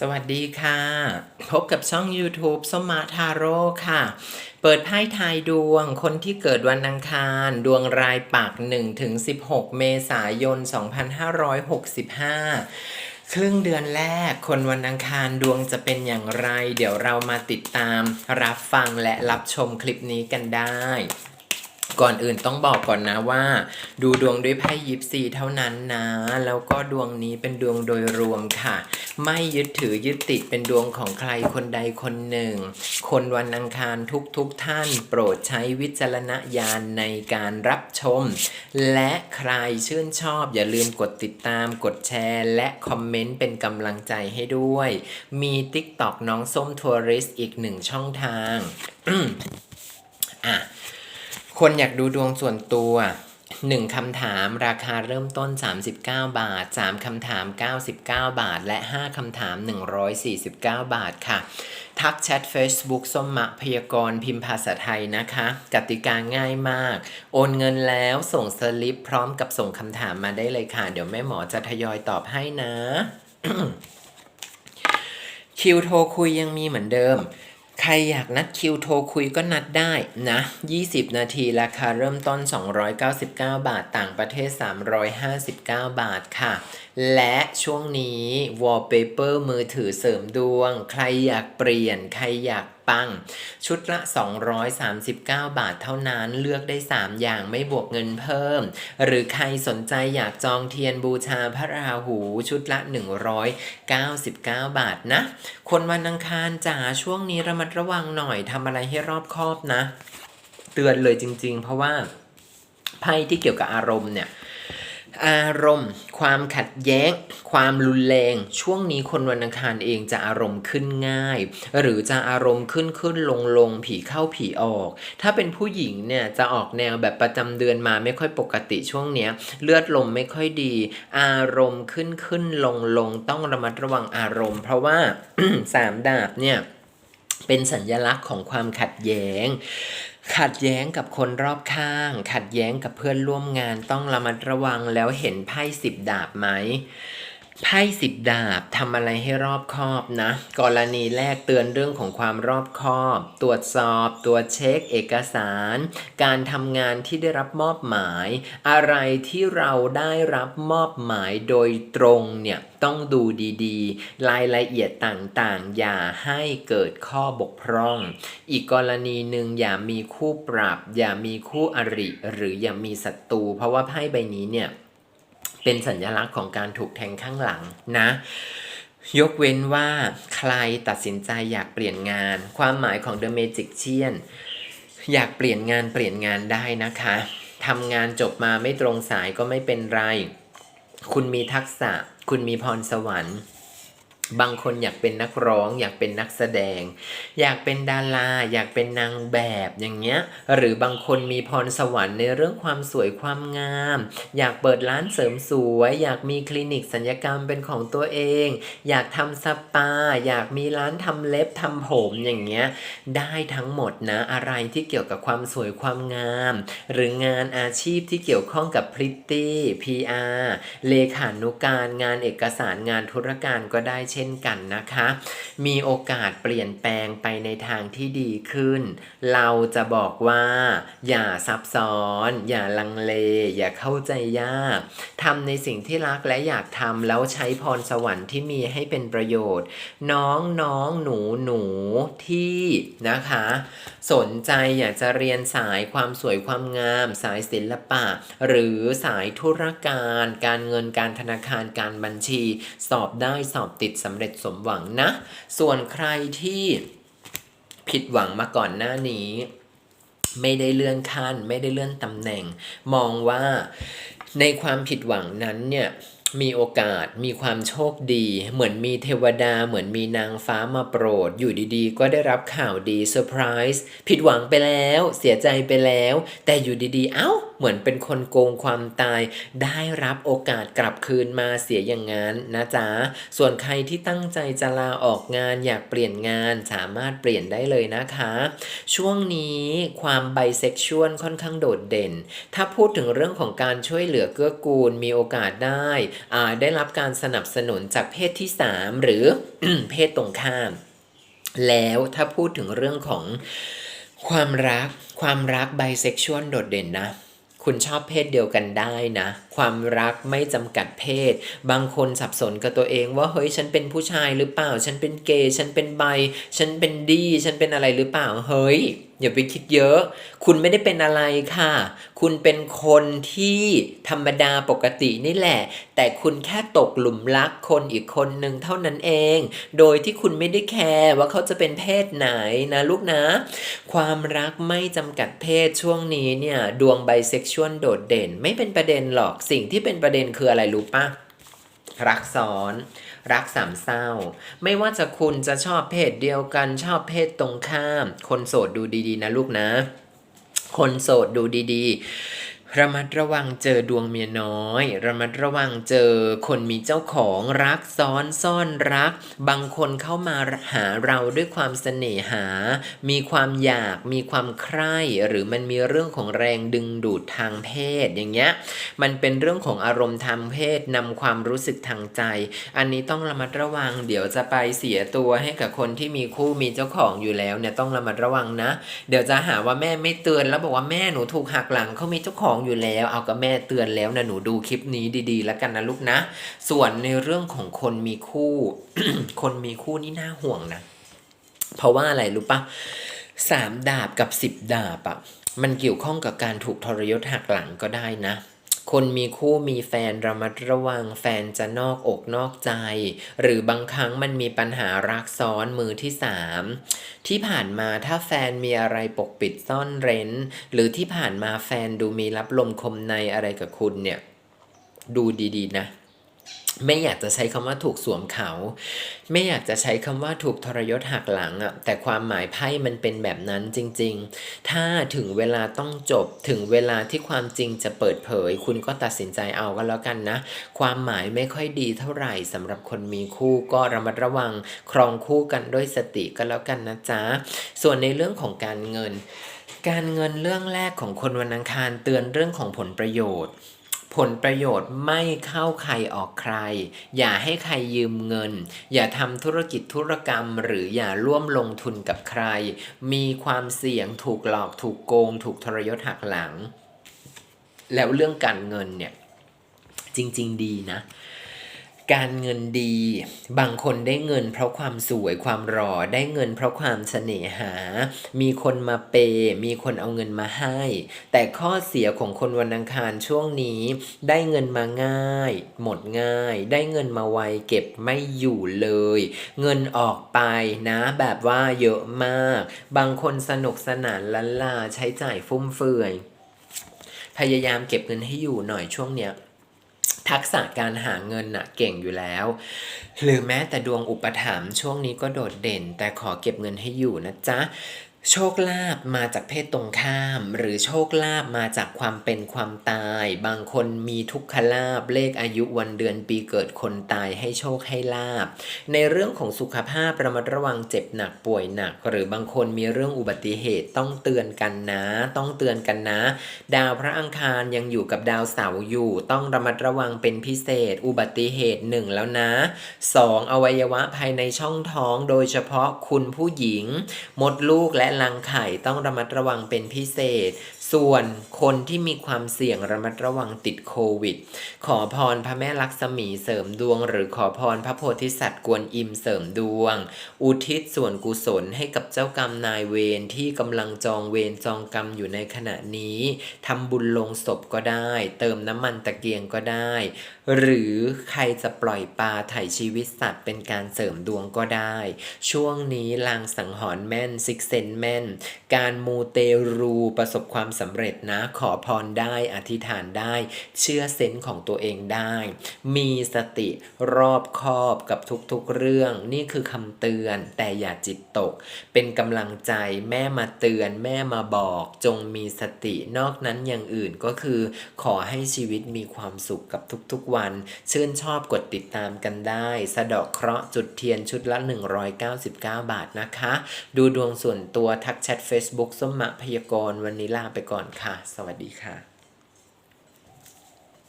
สวัสดีค่ะ พบกับช่อง YouTube สมมาทาโร่ค่ะ เปิดไพ่ทายดวงคนที่เกิดวันอังคาร ดวงรายปัก1ถึง16 เมษายน 2565 ครึ่งเดือนแรกคนวันอังคารดวงจะเป็นอย่างไร เดี๋ยวเรามาติดตามรับฟังและรับชมคลิปนี้กันได้ ก่อนอื่นต้องบอกก่อนนะว่า ดูดวงด้วยไพ่ยิปซีเท่านั้นนะ แล้วก็ดวงนี้เป็นดวงโดยรวมค่ะ ไม่ยึดถือยึดติดเป็นดวงของใครคนใดคนหนึ่ง คนวันอังคารทุกทุกๆท่านโปรดใช้วิจารณญาณในการรับชม และใครชื่นชอบอย่าลืมกดติดตามกดแชร์ และคอมเมนต์เป็นกำลังใจให้ด้วย มี TikTok น้องส้มทัวริสอีกหนึ่งช่องทางอะ คนอยากดูดวงส่วนตัว 1คำถามราคาเริ่มต้น 39 บาท 3คำถาม 99 บาท และ 5คำถาม 149 บาทค่ะ ทักแชท Facebook ส้มมะพยากรพิมพ์ภาษาไทยนะคะ กติกาง่ายมาก โอนเงินแล้วส่งสลิปพร้อมกับส่งคำถามมาได้เลยค่ะ เดี๋ยวแม่หมอจะทยอยตอบให้นะ คิวโทรคุยยังมีเหมือนเดิม รอยากนัดคิวโทรคุยก็นัดได้นะ 20 นาทีราคาเริ่มต้น 299 บาท ต่างประเทศ 359 บาทค่ะ และช่วงนี้ wallpaper มือถือเสริมดวง ใครอยากเปลี่ยน ใครอยาก ปัง ชุดละ 239 บาทเท่านั้นเลือกได้ 3 อย่างไม่บวกเงินเพิ่ม หรือใครสนใจอยากจองเทียนบูชาพระราหูชุดละ 199 บาทนะ คนวันอังคารจ๋าช่วงนี้ระมัดระวังหน่อยทำอะไรให้รอบคอบนะ เตือนเลยจริง ๆ เพราะว่าไพ่ที่เกี่ยวกับอารมณ์เนี่ย อารมณ์ ความขัดแย้ง ความรุนแรง ช่วงนี้คนวันอังคารเองจะอารมณ์ขึ้นง่าย หรือจะอารมณ์ขึ้นขึ้นลงลงผีเข้าผีออก ถ้าเป็นผู้หญิงเนี่ยจะออกแนวแบบประจำเดือนมาไม่ค่อยปกติช่วงเนี้ยเลือดลมไม่ค่อยดี อารมณ์ขึ้นขึ้นลงลงต้องระมัดระวังอารมณ์ เพราะว่าสามดาบเนี่ยเป็นสัญลักษณ์ของความขัดแย้ง ขัดแย้งกับคนรอบข้าง ขัดแย้งกับเพื่อนร่วมงานต้องระมัดระวังแล้วเห็นไพ่สิบดาบไหม ไพ่สิบดาบทำอะไรให้รอบคอบนะ กรณีแรกเตือนเรื่องของความรอบคอบ ตรวจสอบตรวจเช็ค เอกสาร การทำงานที่ได้รับมอบหมาย อะไรที่เราได้รับมอบหมายโดยตรงเนี่ยต้องดูดีๆ รายละเอียดต่างๆ อย่าให้เกิดข้อบกพร่อง อีกกรณีหนึ่งอย่ามีคู่ปรับ อย่ามีคู่อริ หรืออย่ามีศัตรูเพราะว่าไพ่ใบนี้เนี่ย เป็นสัญลักษณ์ของการถูกแทงข้างหลังนะ ยกเว้นว่าใครตัดสินใจอยากเปลี่ยนงาน ความหมายของ The Magician อยากเปลี่ยนงานเปลี่ยนงานได้นะคะทำงานจบมาไม่ตรงสายก็ไม่เป็นไร คุณมีทักษะ คุณมีพรสวรรค์ บางคนอยากเป็นนักร้อง อยากเป็นนักแสดง อยากเป็นดารา อยากเป็นนางแบบอย่างเงี้ย หรือบางคนมีพรสวรรค์ในเรื่องความสวยความงาม อยากเปิดร้านเสริมสวย อยากมีคลินิกสัญญกรรมเป็นของตัวเอง อยากทำสปา อยากมีร้านทำเล็บทำผมอย่างเงี้ยได้ทั้งหมดนะอะไรที่เกี่ยวกับความสวยความงาม หรืองานอาชีพที่เกี่ยวข้องกับพริตตี้ PR เลขานุการงานเอกสารงานธุรการก็ได้เช่นกันนะคะ มีโอกาสเปลี่ยนแปลงไปในทางที่ดีขึ้น เราจะบอกว่า อย่าซับซ้อน อย่าลังเล อย่าเข้าใจยากทำในสิ่งที่รักและอยากทำแล้วใช้พรสวรรค์ที่มีให้เป็นประโยชน์ น้องน้องหนูหนูที่นะคะ สนใจอยากจะเรียนสายความสวยความงาม สายศิลปะ หรือสายธุรการ การเงินการธนาคารการบัญชี สอบได้สอบติดสำเร็จสมหวังนะ ส่วนใครที่ผิดหวังมาก่อนหน้านี้ ไม่ได้เลื่อนขั้น ไม่ได้เลื่อนตำแหน่ง มองว่าในความผิดหวังนั้นเนี่ยมีโอกาสมีความโชคดี เหมือนมีเทวดา เหมือนมีนางฟ้ามาโปรด อยู่ดีๆ ก็ได้รับข่าวดีเซอร์ไพรส์ผิดหวังไปแล้ว เสียใจไปแล้ว แต่อยู่ดีๆ เอ้า เหมือนเป็นคนโกงความตาย ได้รับโอกาสกลับคืนมาเสียอย่างนั้นนะจ๊ะ ส่วนใครที่ตั้งใจจะลาออกงานอยากเปลี่ยนงานสามารถเปลี่ยนได้เลยนะคะ ช่วงนี้ความไบเซ็กชวลค่อนข้างโดดเด่น ถ้าพูดถึงเรื่องของการช่วยเหลือเกื้อกูลมีโอกาสได้อ่าได้รับการสนับสนุนจากเพศที่ 3 หรือเพศตรงข้าม แล้วถ้าพูดถึงเรื่องของความรักความรักไบเซ็กชวลโดดเด่นนะ คุณชอบเพศเดียวกันได้นะ ความรักไม่จำกัดเพศ บางคนสับสนกับตัวเองว่าเฮ้ยฉันเป็นผู้ชายหรือเปล่า ฉันเป็นเกย์ฉันเป็นไบฉันเป็นดี ฉันเป็นอะไรหรือเปล่าเฮ้ย อย่าไปคิดเยอะ คุณไม่ได้เป็นอะไรค่ะ คุณเป็นคนที่ธรรมดาปกตินี่แหละ แต่คุณแค่ตกหลุมรักคนอีกคนหนึ่งเท่านั้นเอง โดยที่คุณไม่ได้แคร์ว่าเขาจะเป็นเพศไหนนะลูกนะ ความรักไม่จำกัดเพศช่วงนี้เนี่ย ดวงไบเซ็กชวลโดดเด่น ไม่เป็นประเด็นหรอก สิ่งที่เป็นประเด็นคืออะไรรู้ปะ รักซ้อน รักสามเศร้า ไม่ว่าจะคุณจะชอบเพศเดียวกันชอบเพศตรงข้าม คนโสดดูดีๆ นะลูกนะ คนโสดดูดีๆ ระมัดระวังเจอดวงเมียน้อย ระมัดระวังเจอคนมีเจ้าของรักซ้อนซ่อนรัก บางคนเข้ามาหาเราด้วยความเสน่หา มีความอยากมีความใคร่หรือมันมีเรื่องของแรงดึงดูดทางเพศอย่างเงี้ยมันเป็นเรื่องของอารมณ์ทางเพศนำความรู้สึกทางใจ อันนี้ต้องระมัดระวัง เดี๋ยวจะไปเสียตัวให้กับคนที่มีคู่มีเจ้าของอยู่แล้วเนี่ยต้องระมัดระวังนะ เดี๋ยวจะหาว่าแม่ไม่เตือนแล้วบอกว่าแม่หนูถูกหักหลังเขามีเจ้าของอยู่แล้ว เอากับแม่เตือนแล้วนะหนูดูคลิปนี้ดีๆ แล้วกันนะลูกนะ ส่วนในเรื่องของคนมีคู่ คนมีคู่นี่น่าห่วงนะ เพราะว่าอะไรรู้ปะสามดาบกับสิบดาบอะมันเกี่ยวข้องกับการถูกทรยศหักหลังก็ได้นะ คนมีคู่มีแฟนระมัดระวังแฟนจะนอกอกนอกใจ หรือบางครั้งมันมีปัญหารักซ้อนมือที่สามที่ผ่านมาถ้าแฟนมีอะไรปกปิดซ่อนเร้น หรือที่ผ่านมาแฟนดูมีรับลมคมในอะไรกับคุณเนี่ย ดูดีๆนะ ไม่อยากจะใช้คำว่าถูกสวมเขา ไม่อยากจะใช้คำว่าถูกทรยศหักหลังอะ่ะแต่ความหมายไพ่มันเป็นแบบนั้นจริง ๆ ถ้าถึงเวลาต้องจบถึงเวลาที่ความจริงจะเปิดเผย คุณก็ตัดสินใจเอาก็แล้วกันนะ ความหมายไม่ค่อยดีเท่าไหร่สำหรับคนมีคู่ก็ระมัดระวัง ครองคู่กันด้วยสติก็แล้วกันนะจ๊ะ ส่วนในเรื่องของการเงิน การเงินเรื่องแรกของคนวันอังคารเตือนเรื่องของผลประโยชน์ ผลประโยชน์ไม่เข้าใครออกใคร อย่าให้ใครยืมเงิน อย่าทำธุรกิจธุรกรรม หรืออย่าร่วมลงทุนกับใคร มีความเสี่ยงถูกหลอกถูกโกง ถูกทรยศหักหลัง แล้วเรื่องการเงินเนี่ยจริง ๆ ดีนะ การเงินดี บางคนได้เงินเพราะความสวยความหล่อได้เงินเพราะความเสน่หา มีคนมาเปย์มีคนเอาเงินมาให้ แต่ข้อเสียของคนวันอังคารช่วงนี้ ได้เงินมาง่าย หมดง่าย ได้เงินมาไวเก็บไม่อยู่เลย เงินออกไปนะ แบบว่าเยอะมาก บางคนสนุกสนานล้านลาใช้จ่ายฟุ่มเฟือย พยายามเก็บเงินให้อยู่หน่อยช่วงเนี้ย ทักษะการหาเงินน่ะเก่งอยู่แล้ว หรือแม้แต่ดวงอุปถัมภ์ช่วงนี้ก็โดดเด่น แต่ขอเก็บเงินให้อยู่นะจ๊ะ โชคลาภมาจากเพศตรงข้าม หรือโชคลาภมาจากความเป็นความตาย บางคนมีทุกขลาภเลขอายุวันเดือนปีเกิดคนตายให้โชคให้ลาภในเรื่องของสุขภาพระมัดระวังเจ็บหนักป่วยหนัก หรือบางคนมีเรื่องอุบัติเหตุต้องเตือนกันนะ ต้องเตือนกันนะ ดาวพระอังคารยังอยู่กับดาวเสาร์อยู่ ต้องระมัดระวังเป็นพิเศษ อุบัติเหตุหนึ่งแล้วนะ 2. อวัยวะภายในช่องท้อง โดยเฉพาะคุณผู้หญิง มดลูกและรังไข่ต้องระมัดระวังเป็นพิเศษ ส่วนคนที่มีความเสี่ยงระมัดระวังติดโควิด ขอพรพระแม่ลักษมีเสริมดวง หรือขอพรพระโพธิสัตว์กวนอิมเสริมดวง อุทิศส่วนกุศลให้กับเจ้ากรรมนายเวรที่กำลังจองเวรจองกรรมอยู่ในขณะนี้ทำบุญลงศพก็ได้ เติมน้ำมันตะเกียงก็ได้ หรือใครจะปล่อยปลาไถ่ชีวิตสัตว์เป็นการเสริมดวงก็ได้ ช่วงนี้ลางสังหรณ์แม่นซิกเซนแม่น การมูเตรูประสบความสำเร็จนะขอพรได้อธิษฐานได้ เชื่อเซนของตัวเองได้ มีสติรอบคอบกับทุกๆเรื่อง นี่คือคำเตือนแต่อย่าจิตตก เป็นกำลังใจแม่มาเตือนแม่มาบอกจงมีสตินอกนั้นอย่างอื่นก็คือ ขอให้ชีวิตมีความสุขกับทุกๆวันชื่นชอบกดติดตามกันได้ สะดอกเคราะห์จุดเทียนชุดละ 199 บาทนะคะ ดูดวงส่วนตัวทักแชท Facebook ส้มมะพยากรณ์วันนี้ลาไปก่อนค่ะ สวัสดีค่ะ